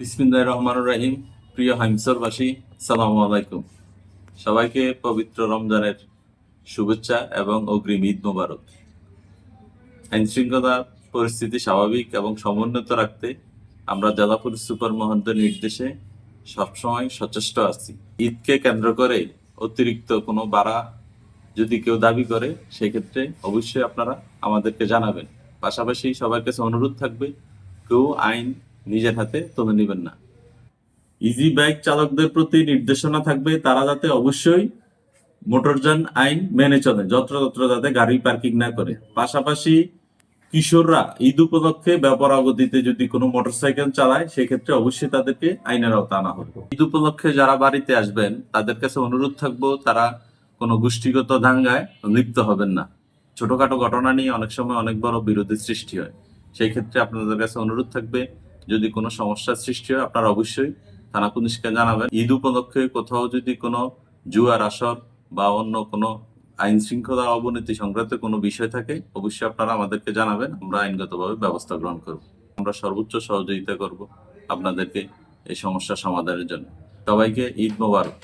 বিসমিল্লাহ রহমান রাহিম। প্রিয় হাইমসরবাসী সালাম আলাইকুম। সবাইকে পবিত্র রমজানের শুভেচ্ছা এবং অগ্রিম ঈদ মোবারক। আইন শৃঙ্খলা পরিস্থিতি স্বাভাবিক এবং সমুন্নত রাখতে আমরা জেলা পুলিশ সুপার মহন্তের নির্দেশে সবসময় সচেষ্ট আছি। ঈদকে কেন্দ্র করে অতিরিক্ত কোনো বাড়া যদি কেউ দাবি করে, সেক্ষেত্রে অবশ্যই আপনারা আমাদেরকে জানাবেন। পাশাপাশি সবার কাছে অনুরোধ থাকবে, কেউ আইন নিজের হাতে তুলে নেবেন না। ইজি বাইক চালকদের প্রতি নির্দেশনা থাকবে তারা যাতে অবশ্যই মোটরযান আইন মেনে চলে, যত্রতত্র যাতে গাড়ি পার্কিং না করে। পাশাপাশি কিশোররা ঈদ উপলক্ষে ব্যাপার গতিতে যদি কোনো মোটরসাইকেল চালায়, সেক্ষেত্রে অবশ্যই তাদেরকে আইনের আওতা আনা হবে। ঈদ উপলক্ষে যারা বাড়িতে আসবেন, তাদের কাছে অনুরোধ থাকব, তারা কোনো গোষ্ঠীগত দাঙ্গায় লিপ্ত হবেন না। ছোটখাটো ঘটনা নিয়ে অনেক সময় অনেক বড় বিরোধী সৃষ্টি হয়। সেই ক্ষেত্রে আপনাদের কাছে অনুরোধ থাকবে যদি কোনো সমস্যার সৃষ্টি হয়, আপনারা অবশ্যই থানা পুলিশকে জানাবেন। ঈদ উপলক্ষে কোথাও যদি কোনো জুয়ার আসর বা অন্য কোনো আইন শৃঙ্খলা অবনতি সংক্রান্ত কোনো বিষয় থাকে, অবশ্যই আপনারা আমাদেরকে জানাবেন। আমরা আইনগতভাবে ব্যবস্থা গ্রহণ করব। আমরা সর্বোচ্চ সহযোগিতা করব আপনাদেরকে এই সমস্যা সমাধানের জন্য। সবাইকে ঈদ মোবারক।